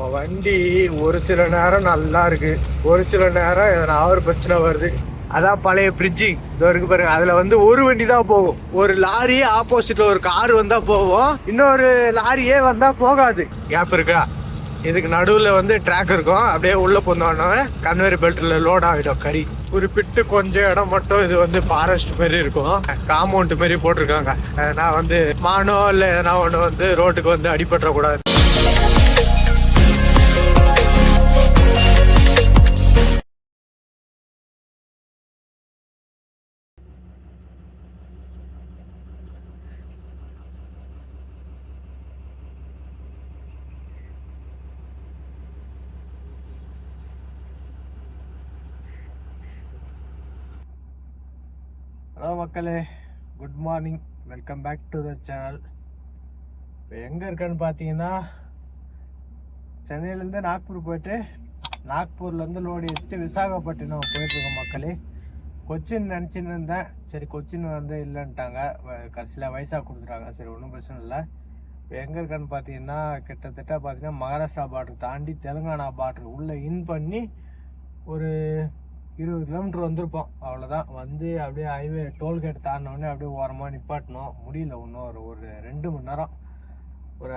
நம்ம வண்டி ஒரு சில நேரம் நல்லா இருக்கு. ஒரு சில நேரம் எதனா ஒரு பிரச்சனை வருது. அதான் பழைய பிரிட்ஜிங் இதோ இருக்கு பாருங்க. அதுல வந்து ஒரு வண்டி தான் போகும். ஒரு லாரி ஆப்போசிட்ல ஒரு கார் வந்தா போகும். இன்னொரு லாரியே வந்தா போகாது. கேப் இருக்கா? இதுக்கு நடுவில் வந்து ட்ராக் இருக்கும். அப்படியே உள்ள போனோடனே கன்வேர் பெல்ட்ல லோட் ஆகிடும் கறி. குறிப்பிட்டு கொஞ்சம் இடம் மட்டும் இது வந்து ஃபாரஸ்ட் மாரி இருக்கும். காம்பவுண்ட் மாரி போட்டிருக்காங்க. நான் வந்து மானோ இல்லை எதனா ஒன்று வந்து ரோட்டுக்கு வந்து அடிபட்டுறக்கூடாது. ஹலோ மக்களே good morning welcome back to the channel இப்போ எங்கே இருக்கேன்னு பார்த்தீங்கன்னா சென்னையிலேருந்து நாக்பூர் போயிட்டு நாக்பூர்லேருந்து லோடு எடுத்துட்டு விசாகப்பட்டினம் போயிட்டுருக்கோம் மக்களே. கொச்சின் நினச்சின்னு இருந்தேன். சரி கொச்சின் வந்து இல்லைன்ட்டாங்க. கடைசியில் வயசாக கொடுத்துட்டாங்க. சரி ஒன்றும் பிரச்சனை இல்லை. இப்போ எங்கே இருக்கேன்னு பார்த்தீங்கன்னா கிட்டத்தட்ட பார்த்தீங்கன்னா மகாராஷ்டிரா பார்டர் தாண்டி தெலுங்கானா பார்டர் உள்ளே இன் பண்ணி ஒரு இருபது கிலோமீட்டர் வந்திருப்போம். அவ்வளோதான் வந்து அப்படியே ஹைவே டோல்கேட் தாண்டினோடனே அப்படியே ஓரமாக நிப்பாட்டணும். முடியல இன்னும் ஒரு ஒரு ரெண்டு மணி நேரம். ஒரு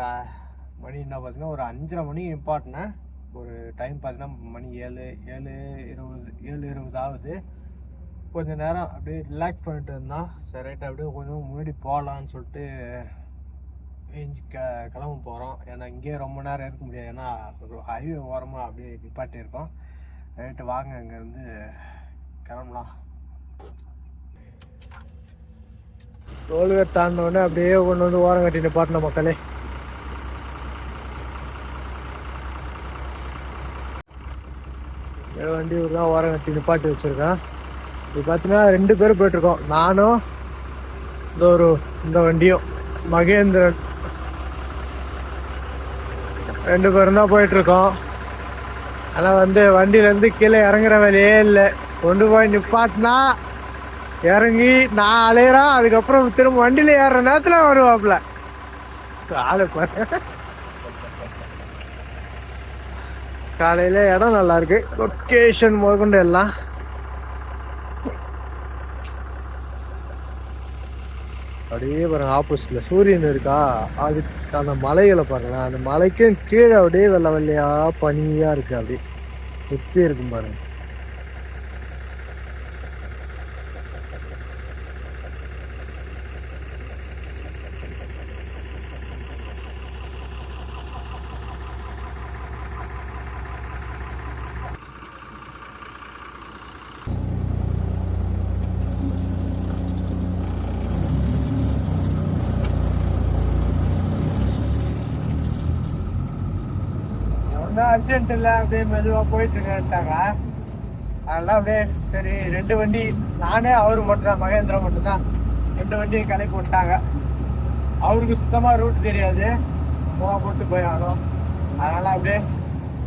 மணி என்ன பார்த்தீங்கன்னா ஒரு அஞ்சரை மணி நிப்பாட்டினேன். ஒரு டைம் பார்த்தீங்கன்னா மணி ஏழு ஏழு இருபது ஏழு இருபது ஆகுது. கொஞ்சம் நேரம் அப்படியே ரிலாக்ஸ் பண்ணிட்டு இருந்தோம். சரி ரைட்டு அப்படியே கொஞ்சம் முன்னாடி போகலான்னு சொல்லிட்டு ஏஞ்சி க கிளம்ப போகிறோம் ஏன்னா இங்கேயே ரொம்ப நேரம் இருக்க முடியாது. ஏன்னா ஹைவே ஓரமாக அப்படியே நிப்பாட்டி இருக்கோம் ரைட்டு வாங்க அங்கேருந்து கிளம்பலாம். டோல்கேட் தாண்டினோடனே அப்படியே கொண்டு வந்து ஓரம் கட்டிட்டு பாட்டின மக்களே. வண்டி ஒரு தான் ஓரம் கட்டி நிப்பாட்டி வச்சுருக்கேன். இது பார்த்தீங்கன்னா ரெண்டு பேரும் போயிட்டுருக்கோம். நானும் இந்த ஒரு இந்த வண்டியும். மகேந்திரன். ரெண்டு பேரும் தான் போயிட்டுருக்கோம். ஆனால் வந்து வண்டியிலேருந்து கீழே இறங்குற வேலையே இல்லை. கொண்டு போய் நிப்பாட்டினா இறங்கி நான் அலையிறான் அதுக்கப்புறம் திரும்ப வண்டியில் ஏறுற நேரத்தில் வருவாப்புல. காலை பாரு. காலையில் இடம் நல்லாயிருக்கு லொக்கேஷன் முதற்கொண்டு எல்லாம். அப்படியே பாருங்க ஆப்போசிட்ல சூரியன் இருக்கா? அதுக்கு அந்த மலைகளை பாருங்களேன். அந்த மலைக்கும் கீழே அப்படியே வெள்ளை வெள்ளையா பனியா இருக்கு அப்படியே. சுத்தி இருக்கும் பாருங்க ஒன்றும் அர்ஜென்ட் இல்லை அப்படியே மெதுவாக போயிட்டுருக்கேன்ட்டாங்க அதெல்லாம் அப்படியே சரி ரெண்டு வண்டி நானே அவர் மட்டும்தான் மகேந்திரா மட்டும்தான். ரெண்டு வண்டியும் கிளப்பி விட்டாங்க. அவருக்கு சுத்தமாக ரூட் தெரியாது. போக போட்டு போய் ஆகணும் அதனால் அப்படியே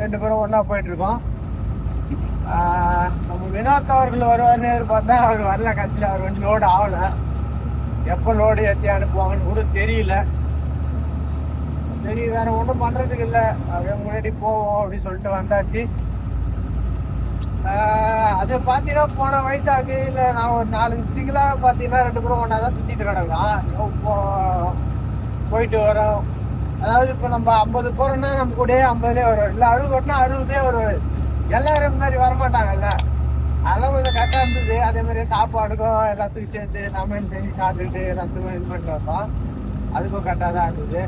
ரெண்டு பேரும் ஒன்றா போயிட்டுருக்கோம் நம்ம வினோத் அவர்கள் வருவார்னு எதிர்பார்த்தா அவர் வரல கட்சியில் அவர் வண்டி லோடு ஆகலை. எப்போ லோடு ஏற்றி அனுப்புவாங்கன்னு கூட தெரியல. சரி வேற ஒன்றும் பண்றதுக்கு இல்லை. அப்படியே முன்னாடி போவோம் அப்படின்னு சொல்லிட்டு வந்தாச்சு. அது பார்த்தீங்கன்னா போன வயசாக்கு இல்லை நான் ஒரு நாலு சிங்கிளாக பார்த்தீங்கன்னா ரெண்டு பேரும் ஒன்றா தான் சுற்றிட்டு கிடக்கலாம் இப்போ போயிட்டு வரோம். அதாவது இப்போ நம்ம ஐம்பது போகிறோம்னா நம்ம கூடயே ஐம்பதுலேயே வரும் இல்லை அறுபது ஓட்டினா அறுபதே வருவார் எல்லாரும் இந்த மாதிரி வரமாட்டாங்கல்ல. அதெல்லாம் கொஞ்சம் கரெக்டாக இருந்தது. அதே மாதிரி சாப்பாடுக்கும் எல்லாத்துக்கும் சேர்த்து நம்ம செஞ்சு சாப்பிட்டுட்டு எல்லாத்துக்கும் இது பண்ணிட்டு வந்தோம். அதுக்கும் கரெக்டாக தான் இருந்தது.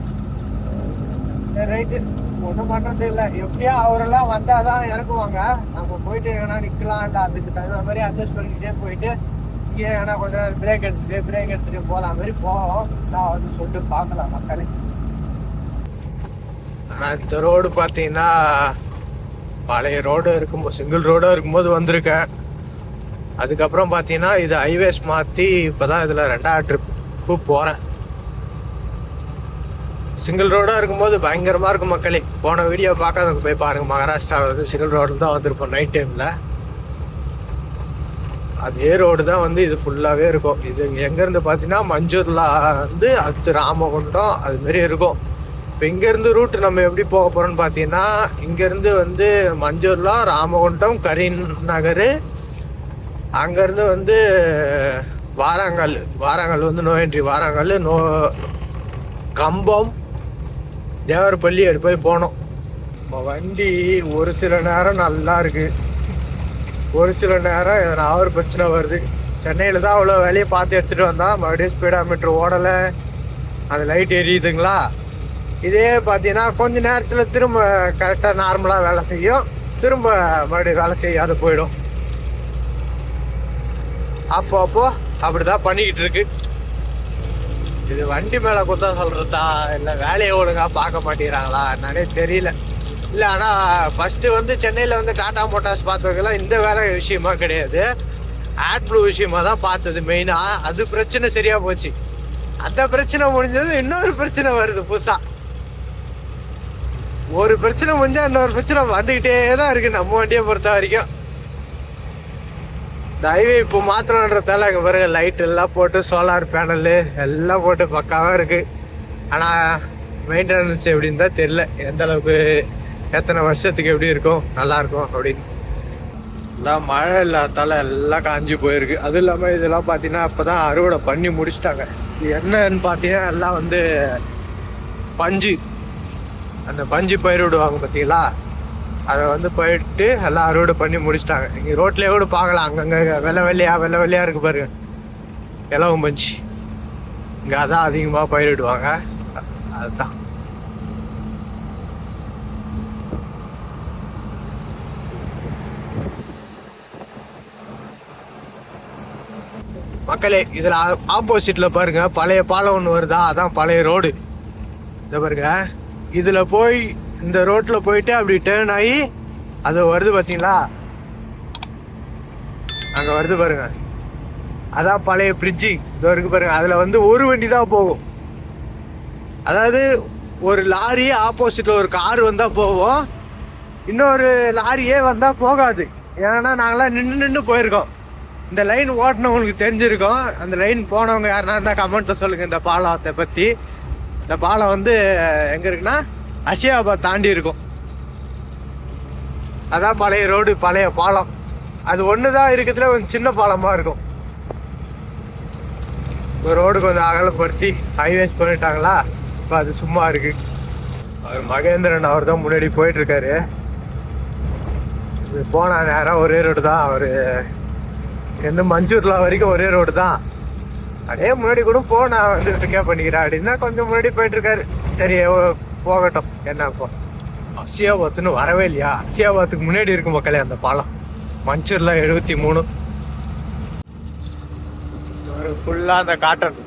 ரைட்டு ஒன்றும் பண்ணுறது இல்லை எப்படியா அவரெல்லாம் வந்தால் தான் இறக்குவாங்க. நம்ம போயிட்டு எங்கன்னா நிற்கலாம் இல்லை அதுக்கு தகுந்த மாதிரி அட்ஜஸ்ட் பண்ணிக்கிட்டே போயிட்டு இங்கே வேணால் கொஞ்ச நேரம் பிரேக் எடுத்துகிட்டு பிரேக் எடுத்துகிட்டு போகலாம் மாதிரி போகலாம் நான் வந்து சொல்லிட்டு பார்க்கலாம் மக்களே. ஆனால் இந்த ரோடு பார்த்தீங்கன்னா பழைய ரோடு இருக்கும்போது சிங்கிள் ரோடாக இருக்கும்போது வந்திருக்கேன். அதுக்கப்புறம் பார்த்தீங்கன்னா இது ஹைவேஸ் மாற்றி இப்போ தான் இதில் ரெண்டாவது ட்ரிப்பு போகிறேன் சிங்கிள் ரோடாக இருக்கும்போது பயங்கரமாக இருக்கும் மக்களே. போன வீடியோ பார்க்காதவங்க போய் பாருங்கள் மகாராஷ்டிராவில் வந்து சிங்கிள் ரோடில் தான் வந்திருப்போம் நைட் டைமில் அதே ரோடு தான் வந்து இது ஃபுல்லாகவே இருக்கும். இது எங்கேருந்து பார்த்தீங்கன்னா மஞ்சூர்லா வந்து அடுத்து ராமகுண்டம் அதுமாரி இருக்கும். இப்போ இங்கேருந்து ரூட்டு நம்ம எப்படி போக போகிறோம்னு பார்த்தீங்கன்னா இங்கேருந்து வந்து மஞ்சூர்லா ராமகுண்டம் கரீன் நகர் அங்கேருந்து வந்து வாராங்கல் வாராங்கல் வந்து நோயின்றி வாராங்கல் நோ கம்பம் தேவரப்பள்ளி அப்படி போய் போனோம் இப்போ வண்டி ஒரு சில நேரம் நல்லா இருக்கு. ஒரு சில நேரம் எதனா ஒரு பிரச்சனை வருது. சென்னையில் தான் அவ்வளோ வேலையை பார்த்து எடுத்துகிட்டு வந்தால் மறுபடியும் ஸ்பீடாமீட்டர் ஓடலை. அந்த லைட் எரியுதுங்களா? இதே பார்த்தீங்கன்னா கொஞ்ச நேரத்தில் திரும்ப கரெக்டாக நார்மலாக வேலை செய்யும். திரும்ப மறுபடியும் வேலை செய்யாது போயிடும். அப்போ அப்போ அப்படிதான் பண்ணிக்கிட்டு இருக்கு. இது வண்டி மேலே குத்தா சொல்கிறதா இல்லை வேலையை ஒழுங்காக பார்க்க மாட்டேங்கிறாங்களா? என்னன்னே தெரியல. இல்லை ஆனால் ஃபஸ்ட்டு வந்து சென்னையில் வந்து டாடா மோட்டார்ஸ் பார்த்ததுக்கெல்லாம் இந்த வேலை விஷயமா கிடையாது. ஆட் ப்ளூ விஷயமா தான் பார்த்தது மெயினாக அது பிரச்சனை சரியாக போச்சு. அந்த பிரச்சனை முடிஞ்சது இன்னொரு பிரச்சனை வருது புதுசாக ஒரு பிரச்சனை முடிஞ்சால் இன்னொரு பிரச்சனை வந்துக்கிட்டே தான் இருக்குது நம்ம வண்டியை பொறுத்த வரைக்கும். இந்த ஹைவே இப்போ மாத்திரன்றதால அங்கே பாருங்க லைட் எல்லாம் போட்டு சோலார் பேனலு எல்லாம் போட்டு பக்காவாக இருக்குது ஆனால் மெயின்டெனன்ஸ் எப்படின்னு தான் தெரில எந்த அளவுக்கு எத்தனை வருஷத்துக்கு எப்படி இருக்கும் நல்லாயிருக்கும் அப்படின்னு. எல்லாம் மழை இல்லாதால எல்லாம் காஞ்சி போயிருக்கு. அதுவும் இல்லாமல் இதெல்லாம் பார்த்தீங்கன்னா இப்போ தான் அறுவடை பண்ணி முடிச்சிட்டாங்க. இது என்னன்னு பார்த்தீங்கன்னா எல்லாம் வந்து பஞ்சு. அந்த பஞ்சு பயிர் விடுவாங்க பார்த்தீங்களா அதை வந்து போயிட்டு எல்லாம் அறுவடை பண்ணி முடிச்சிட்டாங்க. இங்கே ரோட்லேயே கூட பார்க்கலாம். அங்கங்கே வெள்ளை வெள்ளையா வெள்ளை வெள்ளையா இருக்கு பாருங்க. இலவம் பஞ்சு. இங்கே அதான் அதிகமாக பயிரிடுவாங்க. அதுதான். மக்களே இதில் ஆப்போசிட்ல பாருங்க. பழைய பாலம் ஒன்று வருதா? அதான் பழைய ரோடு இதை பாருங்க. இதில் போய் இந்த ரோட்டில் போயிட்டு அப்படி டேர்ன் ஆகி அது வருது பார்த்தீங்களா அங்கே வருது பாருங்க. அதான் பழைய பிரிட்ஜி இதோ இருக்கு பாருங்க. அதில் வந்து ஒரு வண்டி தான் போகும். அதாவது ஒரு லாரி ஆப்போசிட்டில் ஒரு கார் வந்தால் போவோம் இன்னொரு லாரியே வந்தால் போகாது. ஏன்னா நாங்களாம் நின்று நின்று போயிருக்கோம். இந்த லைன் ஓட்டினவங்களுக்கு தெரிஞ்சிருக்கோம். அந்த லைன் போனவங்க யாருன்னா இருந்தால் கமெண்ட்டில் சொல்லுங்கள் இந்த பாலத்தை பற்றி இந்த பாலம் வந்து எங்கே இருக்குன்னா அஷியாபாத் தாண்டி இருக்கும். அதான் பழைய ரோடு பழைய பாலம். அது ஒன்று தான் இருக்கிறதுல கொஞ்சம் சின்ன பாலமாக இருக்கும். ரோடு கொஞ்சம் அகலப்படுத்தி ஹைவேஸ் பண்ணிட்டாங்களா? இப்போ அது சும்மா இருக்கு. அவர் மகேந்திரன் அவர் தான் முன்னாடி போயிட்டுருக்காரு. இது போன நேரம் ஒரே ரோடு தான். அவர் எந்த மஞ்சூர்லா வரைக்கும் ஒரே ரோடு தான். அப்படியே முன்னாடி கூட போ வந்து பிக்கப் பண்ணிக்கிறேன் அப்படின்னா கொஞ்சம் முன்னாடி போயிட்டுருக்காரு. சரி ஓ- போகட்டும். என்ன இப்போ அசியாபாத்துன்னு வரவே இல்லையா? அசியாபாத்துக்கு முன்னாடி இருக்கு மக்களே அந்த பாலம். மஞ்சூர்ல எழுபத்தி மூணு. ஃபுல்லாக அந்த காட்டன்.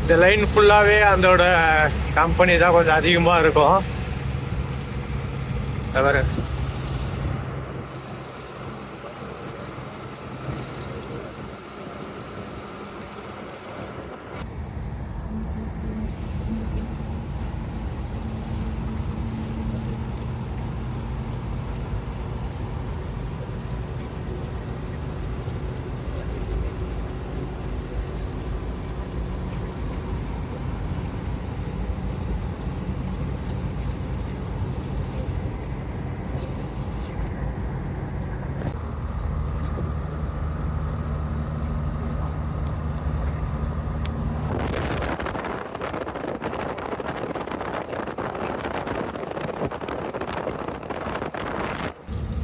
இந்த லைன் ஃபுல்லாகவே அதோட கம்பெனி தான் கொஞ்சம் அதிகமாக இருக்கும்.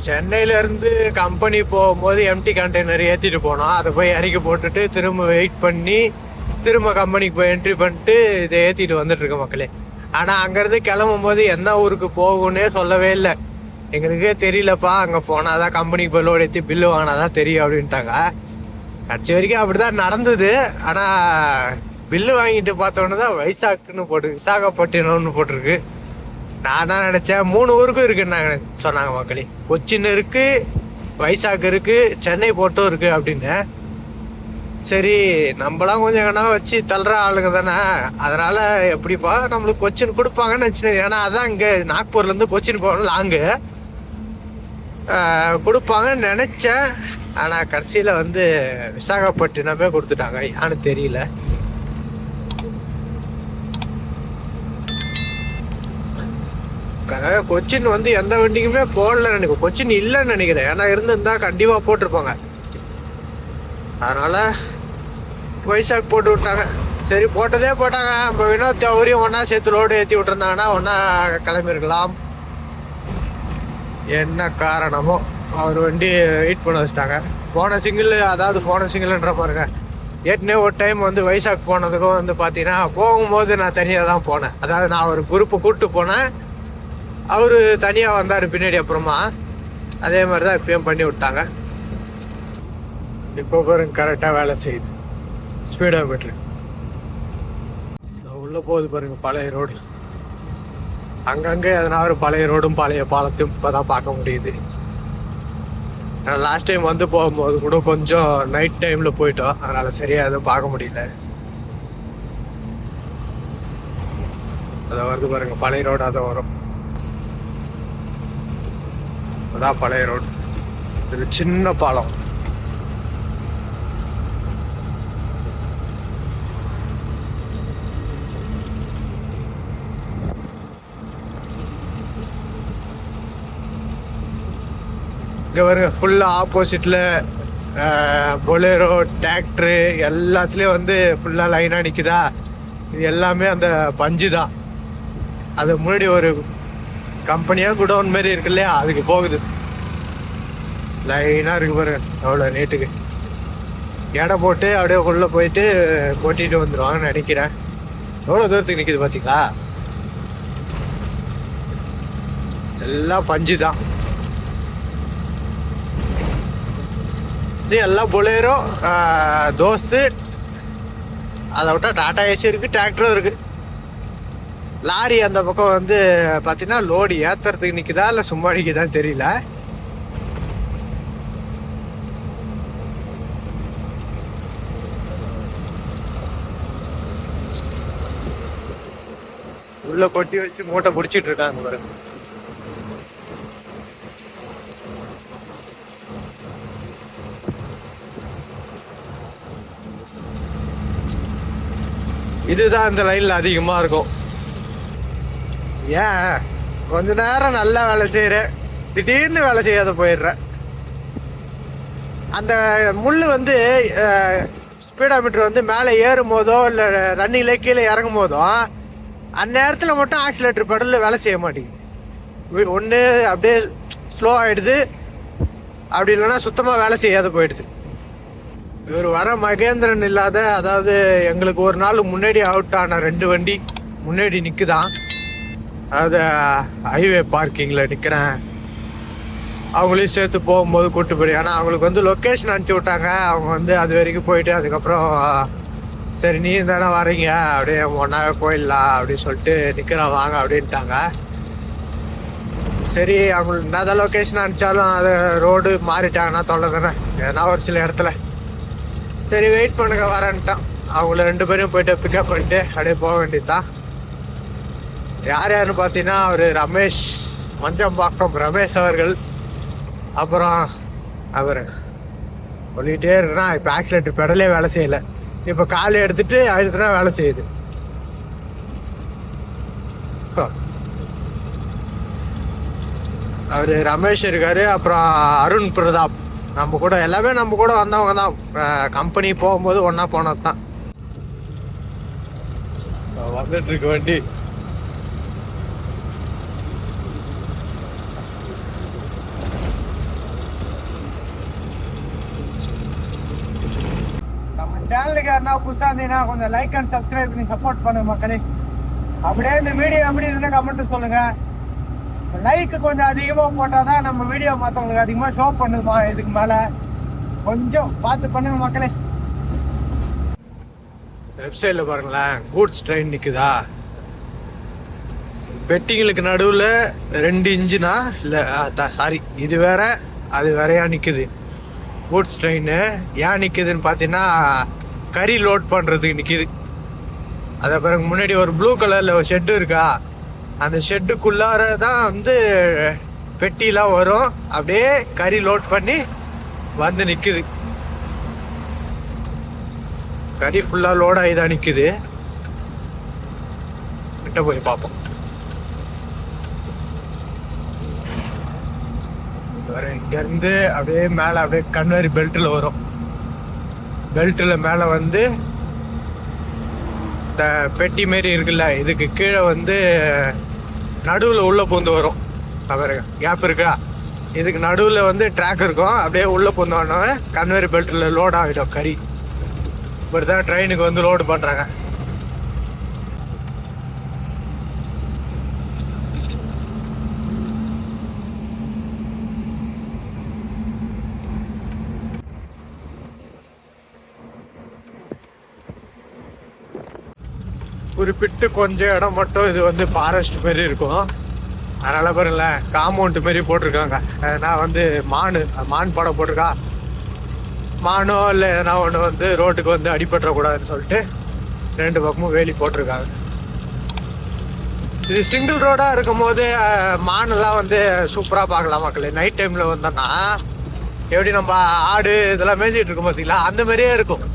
சென்னையிலேருந்து சென்னையில இருந்து கம்பெனி போகும்போது எம்டி கண்டெய்னர் ஏற்றிட்டு போனோம் அதை போய் இறக்கி போட்டுட்டு திரும்ப வெயிட் பண்ணி திரும்ப கம்பெனிக்கு போய் என்ட்ரி பண்ணிட்டு இதை ஏற்றிட்டு வந்துட்டுருக்க மக்களே. ஆனால் அங்கேருந்து கிளம்பும் போது எந்த ஊருக்கு போகும்னே சொல்லவே இல்லை. எங்களுக்கே தெரியலப்பா அங்கே போனால் தான் கம்பெனிக்கு போய் லோடு ஏற்றி பில்லு வாங்கினா தான் தெரியும் அப்படின்ட்டாங்க. கடைசி வரைக்கும் அப்படிதான் நடந்தது. ஆனால் பில்லு வாங்கிட்டு பார்த்தோன்னே தான் வைசாக்குன்னு போட்டு விசாகப்பட்டினம்னு போட்டிருக்கு. நான் தான் நினச்சேன். மூணு ஊருக்கும் இருக்குன்னு சொன்னாங்க மக்களே. கொச்சின் இருக்கு வைசாக் இருக்கு சென்னை போட்டும் இருக்கு அப்படின்னு. சரி நம்மளாம் கொஞ்சம் கண்ணா வச்சு தள்ளுற ஆளுங்க தானே. அதனால எப்படிப்பா நம்மளுக்கு கொச்சின் கொடுப்பாங்கன்னு நினச்சினேன். ஏன்னா அதான் இங்கே நாக்பூர்லேருந்து கொச்சின் போகணும் லாங்கு. கொடுப்பாங்கன்னு நினச்சேன். ஆனால் கடைசியில் வந்து விசாகப்பட்டினமே கொடுத்துட்டாங்க. யான்னு தெரியல. கொச்சின் வந்து எந்த வண்டிக்குமே போடலன்னு நினைக்கிறேன். கொச்சின் இல்லைன்னு நினைக்கிறேன். ஏன்னா இருந்திருந்தா கண்டிப்பாக போட்டிருப்பாங்க. அதனால் வைசாக் போட்டு விட்டாங்க. சரி போட்டதே போட்டாங்க. இப்போ வினோத் அவரையும் ஒன்றா சேர்த்து லோடு ஏற்றி விட்டுருந்தாங்கன்னா ஒன்றா கிளம்பியிருக்கலாம் என்ன காரணமோ அவர் வண்டி வெயிட் பண்ண வச்சிட்டாங்க. போன சிங்கிள் அதாவது போன சிங்கிள்ன்ற பாருங்க. ஏற்கனவே ஒரு டைம் வந்து வைசாக் போனதுக்கும் வந்து பார்த்தீங்கன்னா போகும்போது நான் தனியாக தான் போனேன். அதாவது நான் ஒரு குரூப்பை கூப்பிட்டு போனேன். அவர் தனியாக வந்தார் பின்னாடி அப்புறமா. அதே மாதிரி தான் இப்பயும் பண்ணி விட்டாங்க. இப்போ பாருங்க கரெக்டாக வேலை செய்யுது. ஸ்பீடாக மீட்ரு உள்ளே போகுது பாருங்க பழைய ரோடு அங்கங்கே எதனா ஒரு பழைய ரோடும் பழைய பாலத்தையும் இப்போ தான் பார்க்க முடியுது. லாஸ்ட் டைம் வந்து போகும்போது கூட கொஞ்சம் நைட் டைமில் போயிட்டோம். அதனால் சரியாக எதுவும் பார்க்க முடியல. அதை வருது பாருங்க பழைய ரோடாக தான் வரும். அதான் பழைய ரோடு இது சின்ன பாலம். இங்கே வரு ஃபுல்லாக ஆப்போசிட்டில் பொலேரோ டிராக்டரு எல்லாத்துலேயும் வந்து ஃபுல்லாக லைனாக நிற்குதா இது எல்லாமே அந்த பஞ்சு தான் அது முன்னாடி ஒரு கம்பெனியாக குடோன் மாதிரி இருக்கு இல்லையா? அதுக்கு போகுது. லைனாக இருக்கு பாரு. அவ்வளோ நேட்டுக்கு எடை போட்டு அப்படியே உள்ளே போயிட்டு கொட்டிட்டு வந்துடுவாங்கன்னு நினைக்கிறேன். எவ்வளோ தூரத்துக்கு நிற்கிது பார்த்தீங்களா எல்லாம் பஞ்சு தான். எல்லாம் பொலேரோ தோஸ்து. அதை விட்டால் டாட்டா ஏசி இருக்குது டிராக்டரும் இருக்குது லாரி அந்த பக்கம் வந்து பார்த்தீங்கன்னா லோடு ஏற்றுறதுக்கு நிற்குதா இல்லை சும்மா நிற்குதான்னு தெரியல. உள்ள கொட்டி வச்சு மூட்டை பிடிச்சிட்டு இருக்காங்க பாருங்க. இதுதான் இந்த லைன்ல அதிகமா இருக்கும். ஏன்? கொஞ்ச நேரம் நல்லா வேலை செய்கிறேன் திடீர்னு வேலை செய்யாத போயிடுறேன் அந்த முள் வந்து ஸ்பீடாமீட்டர் வந்து மேலே ஏறும் போதோ இல்லை ரன்னிங்கில் கீழே இறங்கும் போதோ அந்நேரத்தில் மட்டும் ஆக்சிலேட்டர் பெடலில் வேலை செய்ய மாட்டேங்குது. ஒன்று அப்படியே ஸ்லோ ஆகிடுது அப்படி இல்லைன்னா சுத்தமாக வேலை செய்யாத போயிடுது. இவர் வர மகேந்திரன் இல்லாத அதாவது எங்களுக்கு ஒரு நாள் முன்னாடி அவுட் ஆன ரெண்டு வண்டி முன்னாடி நிற்குதான் அது ஹைவே பார்க்கிங்கில் நிற்கிறேன் அவங்களையும் சேர்த்து போகும்போது கூட்டு போய் ஆனால் அவங்களுக்கு வந்து லொக்கேஷன் அனுப்பிச்சி விட்டாங்க. அவங்க வந்து அது வரைக்கும் போயிட்டு அதுக்கப்புறம் சரி நீ தானே வரீங்க அப்படியே ஒன்றாவே போயிடலாம் அப்படின்னு சொல்லிட்டு நிற்கிறோம் வாங்க அப்படின்ட்டாங்க. சரி அவங்களுக்கு என்ன லொக்கேஷன் அனுப்பிச்சாலும் அது ரோடு மாறிட்டாங்கன்னா தொல்லை தானே. ஏன்னா ஒரு சில இடத்துல. சரி வெயிட் பண்ணுங்க வரேன்ட்டான். அவங்கள ரெண்டு பேரும் போயிட்டு பிக்கப் பண்ணிட்டு அப்படியே போக வேண்டியதுதான். யார் யாருன்னு பார்த்தீங்கன்னா அவர் ரமேஷ் மஞ்சம்பாக்கம் ரமேஷ் அவர்கள். அப்புறம் அவர் சொல்லிகிட்டே இருக்கிறான். இப்போ ஆக்சிலேட்டர் பெடலே வேலை செய்யலை. இப்போ கால் எடுத்துட்டு அழுத்தினா வேலை செய்யுது. அவர் ரமேஷ் இருக்கார். அப்புறம் அருண் பிரதாப். நம்ம கூட எல்லாமே நம்ம கூட வந்தவங்க தான். கம்பெனி போகும்போது ஒன்றா போனது தான் வந்துட்டு இருக்க வண்டி. சேனலுக்கு யாருன்னா புதுசாக இருந்தீங்கன்னா கொஞ்சம் லைக் அண்ட் சப்ஸ்கிரைப் பண்ணி சப்போர்ட் பண்ணுங்க மக்களே. அப்படியே இந்த வீடியோ எப்படி இருந்தால் கமெண்ட் சொல்லுங்க. லைக் கொஞ்சம் அதிகமாக போட்டால் தான் நம்ம வீடியோ மற்றவங்களுக்கு அதிகமாக ஷோ பண்ணுமா இதுக்கு மேலே. கொஞ்சம் பார்த்து பண்ணுங்க மக்களே. வெப்சைட்டில் பாருங்களேன் கூட்ஸ் ட்ரெயின் நிற்குதா பெட்டிங்களுக்கு நடுவில் ரெண்டு இன்ஜினா இல்லை சாரி இது வேற அது வேறையா நிற்குது கூட்ஸ் ட்ரெயின் ஏன் நிற்குதுன்னு பார்த்தீங்கன்னா கறி லோட் பண்ணுறதுக்கு நிற்கிது அதை பிறகு முன்னாடி ஒரு ப்ளூ கலரில் ஒரு ஷெட்டு இருக்கா? அந்த ஷெட்டுக்குள்ளார தான் வந்து பெட்டிலாம் வரும். அப்படியே கறி லோட் பண்ணி வந்து நிற்குது கறி ஃபுல்லாக லோட் ஆகி தான் நிற்குது கிட்ட போய் பார்ப்போம். இங்கேருந்து அப்படியே மேலே அப்படியே கன்வேரி பெல்ட்டில் வரும். பெல்ட்டில் மேலே வந்து இந்த பெட்டி மாரி இருக்குல்ல இதுக்கு கீழே வந்து நடுவில் உள்ளே பூந்து வரும். பாருங்க கேப் இருக்கா? இதுக்கு நடுவில் வந்து ட்ராக் இருக்கும். அப்படியே உள்ளே பூந்து வந்தோடனே கன்வேரி பெல்ட்டில் லோட் ஆகிடும் கறி. இப்படி தான் ட்ரெயினுக்கு வந்து லோடு பண்ணுறாங்க குறிப்பிட்டு கொஞ்சம் இடம் மட்டும் இது வந்து ஃபாரஸ்ட் மாரி இருக்கும். அதனால பாருங்களேன் காம்பவுண்ட் மாரி போட்டிருக்காங்க. எதனா வந்து மான் மான் படம் போட்டிருக்கா? மானோ இல்லை எதனா ஒன்று வந்து ரோட்டுக்கு வந்து அடிபட்டுறக்கூடாதுன்னு சொல்லிட்டு ரெண்டு பக்கமும் வேலி போட்டிருக்காங்க. இது சிங்கிள் ரோடாக இருக்கும் போது மானெல்லாம் வந்து சூப்பராக பார்க்கலாம் மக்களே. நைட் டைமில் வந்தோன்னா எப்படி நம்ம ஆடு இதெல்லாம் மேய்ஞ்சிட்டு இருக்கோம் பார்த்தீங்களா அந்த மாதிரியே இருக்கும்.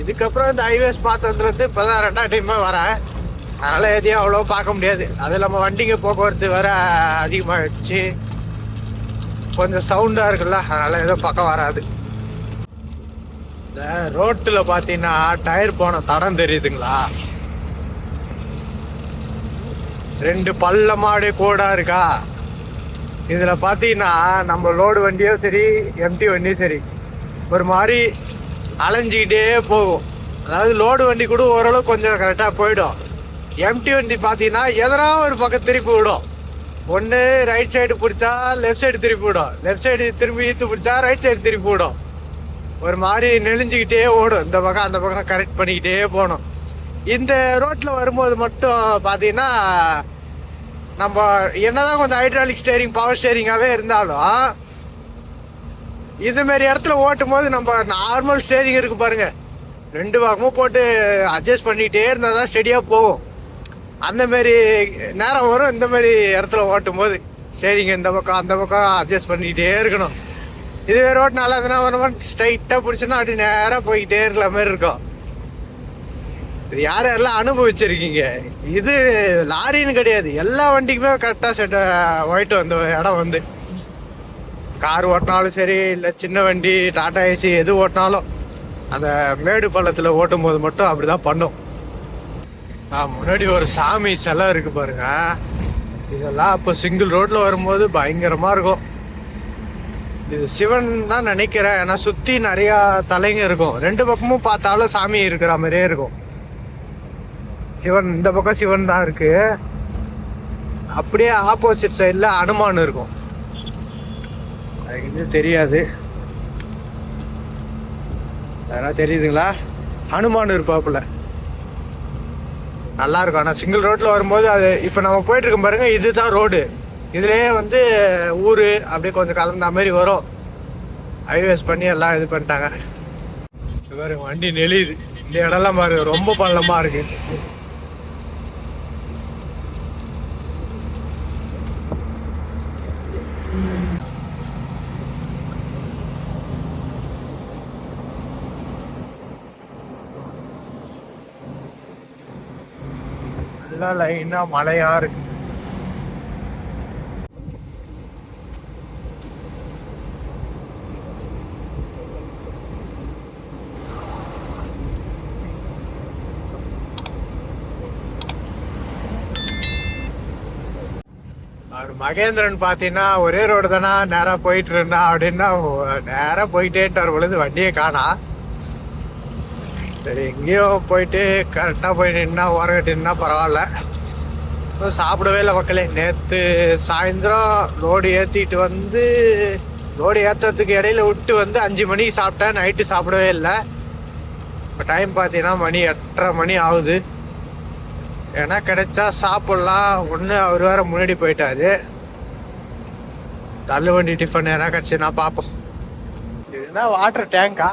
இதுக்கப்புறம் இந்த ஹைவேஸ் பார்த்ததுலேருந்து இப்போ தான் ரெண்டாவது டைமே வரேன். அதனால் எதையும் அவ்வளோ பார்க்க முடியாது. அது இல்லாமல் வண்டிங்க போக்குவரத்து வேற அதிகமாகிடுச்சு கொஞ்சம் சவுண்டாக இருக்குல்ல அதனால் எதுவும் பக்கம் வராது. இந்த ரோட்டில் பார்த்தீங்கன்னா டயர் போன தடம் தெரியுதுங்களா? ரெண்டு பள்ளமாடி கூட இருக்கா? இதில் பார்த்தீங்கன்னா நம்ம லோடு வண்டியும் சரி எம்டி வண்டியும் சரி. ஒரு மாதிரி அலைஞ்சிக்கிட்டே போகும். அதாவது லோடு வண்டி கூட ஓரளவு கொஞ்சம் கரெக்டாக போயிடும். எம்டி வண்டி பார்த்தீங்கன்னா எதனா ஒரு பக்கம் திருப்பி விடும். ஒன்று ரைட் சைடு பிடிச்சா லெஃப்ட் சைடு திருப்பி விடும். லெஃப்ட் சைடு திரும்பி ஈத்து பிடிச்சா ரைட் சைடு திருப்பி விடும். ஒரு மாதிரி நெளிஞ்சிக்கிட்டே ஓடும். இந்த பக்கம் அந்த பக்கம் கரெக்ட் பண்ணிக்கிட்டே போகணும். இந்த ரோட்டில் வரும்போது மட்டும் பார்த்தீங்கன்னா நம்ம என்னதான் கொஞ்சம் ஹைட்ராலிக் ஸ்டேரிங் பவர் ஸ்டேரிங்காகவே இருந்தாலும் இது மாதிரி இடத்துல ஓட்டும் போது நம்ம நார்மல் ஸ்டேரிங் இருக்கு பாருங்க. ரெண்டு பக்கமும் போட்டு அட்ஜஸ்ட் பண்ணிகிட்டே இருந்தால் தான் ஸ்டெடியாக போகும். அந்த மாதிரி நேரம் வரும் இந்த மாதிரி இடத்துல ஓட்டும் போது ஸ்டேரிங் இந்த பக்கம் அந்த பக்கம் அட்ஜஸ்ட் பண்ணிக்கிட்டே இருக்கணும். இதுவே ஓட்டு நல்லா இருந்ததுன்னா ஒரு ஸ்ட்ரைட்டாக பிடிச்சோன்னா அப்படி நேராக போய்கிட்டே இருக்கிற மாதிரி இருக்கும். இது யார் யாரெல்லாம் அனுபவிச்சிருக்கீங்க? இது லாரின்னு கிடையாது. எல்லா வண்டிக்குமே கரெக்டாக செட் ஒயிட் வந்த இடம் வந்து. கார் ஓட்டினாலும் சரி இல்லை சின்ன வண்டி டாடா ஏசி எது ஓட்டினாலும் அந்த மேடு பள்ளத்தில் ஓட்டும் போது மட்டும் அப்படி தான் பண்ணும் முன்னாடி ஒரு சாமி சிலை இருக்கு பாருங்க. இதெல்லாம் அப்போ சிங்கிள் ரோட்ல வரும்போது பயங்கரமா இருக்கும். இது சிவன் தான் நினைக்கிறேன். ஏன்னா சுத்தி நிறைய தலைங்க இருக்கும். ரெண்டு பக்கமும் பார்த்தாலும் சாமி இருக்கிற மாதிரியே இருக்கும். சிவன் இந்த பக்கம் சிவன் தான் இருக்கு. அப்படியே ஆப்போசிட் சைடில் அனுமான் இருக்கும். அது தெரியாது. அதெல்லாம் தெரியுதுங்களா? ஹனுமான் இருப்பாப்புல. நல்லா இருக்கும். ஆனால் சிங்கிள் ரோட்டில் வரும்போது அது இப்போ நம்ம போயிட்டு இருக்கோம் பாருங்க இதுதான் ரோடு இதுலேயே வந்து ஊர் அப்படியே கொஞ்சம் கலந்த மாதிரி வரும். ஹைவேஸ் பண்ணி எல்லாம் இது பண்ணிட்டாங்க. இது பாருங்க வண்டி நெளியுது. இந்த இடம்லாம் பாருங்க ரொம்ப பள்ளமாக இருக்குது எல்லாம் லைனாக மழையாக இருக்கு. அவர் மகேந்திரன் பார்த்தீங்கன்னா ஒரே ரோடு தானா நேராக போயிட்டு இருந்தா அப்படின்னா நேராக போயிட்டேன்ட்டார் பொழுது வண்டியை காணா. சரி எங்கேயும் போயிட்டு கரெக்டாக போய் நின்னா ஓரம் கட்டினா பரவாயில்ல. சாப்பிடவே இல்லை மக்களே. நேற்று சாயந்தரம் லோடு ஏற்றிட்டு வந்து லோடு ஏற்றுறதுக்கு இடையில விட்டு வந்து அஞ்சு மணிக்கு சாப்பிட்டேன். நைட்டு சாப்பிடவே இல்லை. இப்போ டைம் பார்த்தீங்கன்னா மணி எட்டரை மணி ஆகுது. ஏன்னா கிடைச்சா சாப்பிட்லாம். ஒன்று அவர் வேற முன்னாடி போயிட்டாரு. தள்ளுவண்டி டிஃபன் ஏன்னா கிடச்சின்னா பார்ப்போம். இதுனா வாட்டர் டேங்கா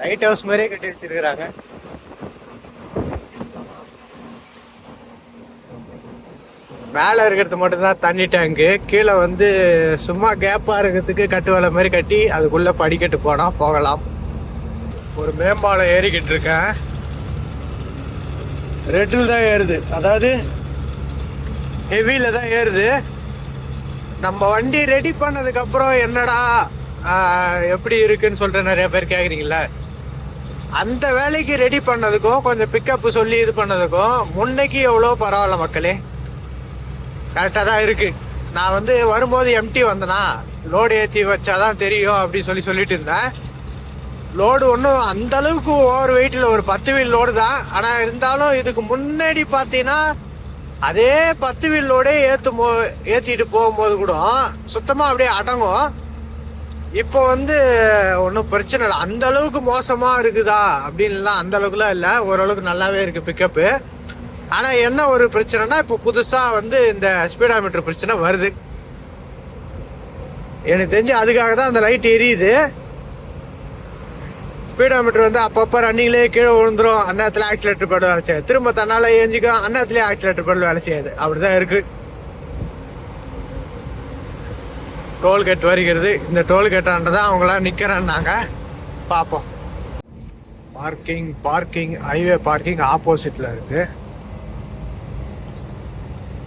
லைட் ஹவுஸ் மாதிரியே கட்டி வச்சிருக்கிறாங்க. மேலே இருக்கிறது மட்டும்தான் தண்ணி டேங்கு கீழே வந்து சும்மா கேப்பாக இருக்கிறதுக்கு கட்டு வலை மாதிரி கட்டி அதுக்குள்ளே படிக்கட்டு போனால் போகலாம். ஒரு மேம்பாலம் ஏறிக்கிட்டு இருக்கேன். ரெட்டில் தான் ஏறுது. அதாவது ஹெவியில் தான் ஏறுது. நம்ம வண்டி ரெடி பண்ணதுக்கப்புறம் என்னடா எப்படி இருக்குன்னு சொல்லிட்டு நிறைய பேர் கேட்குறீங்களா அந்த வேலைக்கு ரெடி பண்ணதுக்கும் கொஞ்சம் பிக்கப் சொல்லி இது பண்ணதுக்கும் முன்னைக்கு எவ்வளோ பரவாயில்ல மக்களே. கரெக்டாக தான் இருக்கு. நான் வந்து வரும்போது எம்டி வந்தேனா லோடு ஏற்றி வச்சாதான் தெரியும் அப்படி சொல்லி சொல்லிட்டு இருந்தேன். லோடு ஒன்றும் அந்த அளவுக்கு ஓவர் வெயிட்டில் ஒரு பத்து வீல் லோடு தான். ஆனால் இருந்தாலும் இதுக்கு முன்னாடி பார்த்தீங்கன்னா அதே பத்து வீல் லோடே ஏற்றும் போ ஏற்றிட்டு போகும்போது கூட சுத்தமாக அப்படியே அடங்கும். இப்போ வந்து ஒன்றும் பிரச்சனை இல்லை. அந்த அளவுக்கு மோசமாக இருக்குதா அப்படின்லாம் அந்த அளவுக்குலாம் இல்லை. ஓரளவுக்கு நல்லாவே இருக்குது பிக்கப்பு ஆனால் என்ன ஒரு பிரச்சனைனா இப்போ புதுசாக வந்து இந்த ஸ்பீடாமீட்டர் பிரச்சனை வருது. எனக்கு தெரிஞ்சு அதுக்காக தான் அந்த லைட் எரியுது. ஸ்பீடாமீட்டர் வந்து அப்பப்போ ரன்னிங்லேயே கீழே விழுந்துரும். அந்நேரத்தில் ஆக்சிலேட்டர் பேட் வேலை செய்யாது. திரும்ப தன்னால் ஏஞ்சிக்கும் அந்நேரத்துலேயே ஆக்சிலேட்டர் பேட் வேலை செய்யாது. அப்படிதான் இருக்குது டோல்கேட் வருகிறது. இந்த டோல்கேட்டாண்ட தான் அவங்களாம் நிற்கிறேன்னாங்க பார்ப்போம் பார்க்கிங் பார்க்கிங் ஹைவே பார்க்கிங் ஆப்போசிட்டில் இருக்குது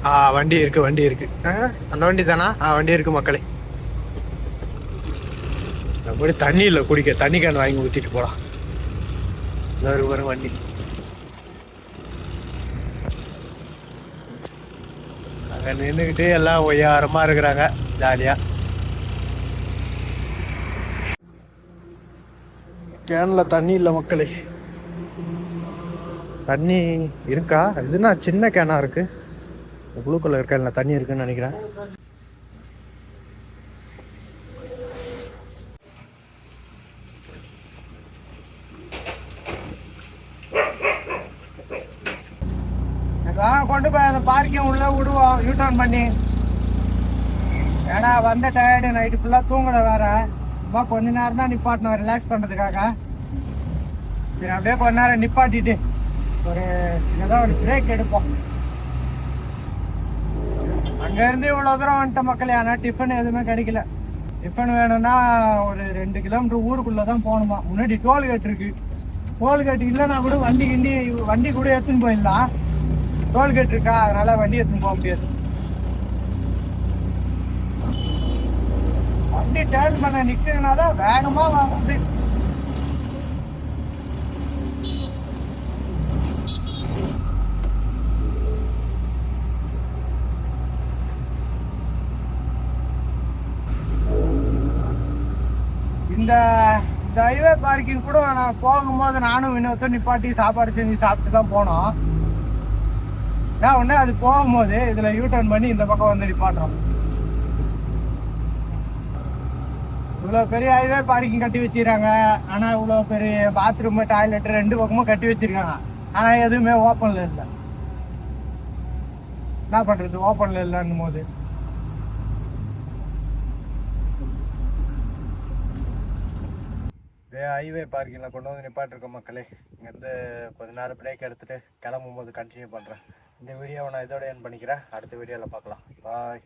ஆ வண்டி இருக்குது வண்டி இருக்குது ஆ, அந்த வண்டி தானா? ஆ வண்டி இருக்குது மக்களே. அப்படி தண்ணி இல்லை குடிக்க தண்ணி கேன் வாங்கி ஊற்றிட்டு போகலாம் இதோ ஒரு வண்டி. அங்கே நின்றுக்கிட்டு எல்லாம் ஒய்யாரமாக இருக்கிறாங்க ஜாலியாக கேனில் தண்ணி இல்லை மக்களே. தண்ணி இருக்கா? இதுனா சின்ன கேனாக இருக்கு. ப்ளூ கலர் கேனில் தண்ணி இருக்குன்னு நினைக்கிறேன். கொண்டு போய் அந்த பார்க்கிங் உள்ள விடுவோம். யூ டர்ன் பண்ணி. ஏன்னா வந்த டயர்டு நைட்டு ஃபுல்லாக தூங்கல வேற. சும்மா கொஞ்ச நேரம் தான் நிப்பாட்டணும் ரிலாக்ஸ் பண்ணுறதுக்காக சரி அப்படியே கொஞ்ச நேரம் நிப்பாட்டிட்டு ஒரு ஏதோ ஒரு பிரேக் எடுப்போம். அங்கேருந்து இவ்வளோ தூரம் வந்துட்ட மக்களே ஆனால் டிஃபன் எதுவுமே கிடைக்கல. டிஃபன் வேணும்னா ஒரு ரெண்டு கிலோமீட்டர் ஊருக்குள்ளே தான் போகணுமா? முன்னாடி டோல்கேட் இருக்கு. டோல்கேட் இல்லைன்னா கூட வண்டி கிண்டி வண்டி கூட எடுத்துன்னு போயிடலாம். டோல்கேட் இருக்கா? அதனால வண்டி எடுத்துன்னு போக முடியாது. வண்டி டேர்ன் பண்ண நிற்குதுன்னா தான் வேகமாக வாங்குது இந்த இந்த ஹைவே பார்க்கிங் கூட நான் போகும்போது நானும் இன்னொருத்தர் நிப்பாட்டி சாப்பாடு செஞ்சு சாப்பிட்டு தான் போனோம். நான் உடனே அது போகும்போது இதுல யூ டர்ன் பண்ணி இந்த பக்கம் வந்து நிப்பாட்டுறோம். இவ்வளோ பெரிய ஹைவே பார்க்கிங் கட்டி வச்சிருக்காங்க. ஆனால் இவ்வளோ பெரிய பாத்ரூமு டாய்லெட் ரெண்டு பக்கமும் கட்டி வச்சிருக்காங்க. ஆனால் எதுவுமே ஓப்பனில் இல்லை. என்ன பண்ணுறது ஓப்பனில் இல்லைன்னும் போது. ஹைவே பார்க்கிங்கில் கொண்டு வந்து நிப்பாட்டிருக்க மக்களே. இங்கேருந்து கொஞ்ச நேரம் பிரேக் எடுத்துகிட்டு கிளம்பும் போது கண்டினியூ பண்ணுறேன் இந்த வீடியோவை நான் இதோட என் பண்ணிக்கிறேன். அடுத்த வீடியோவில் பார்க்கலாம். பாய்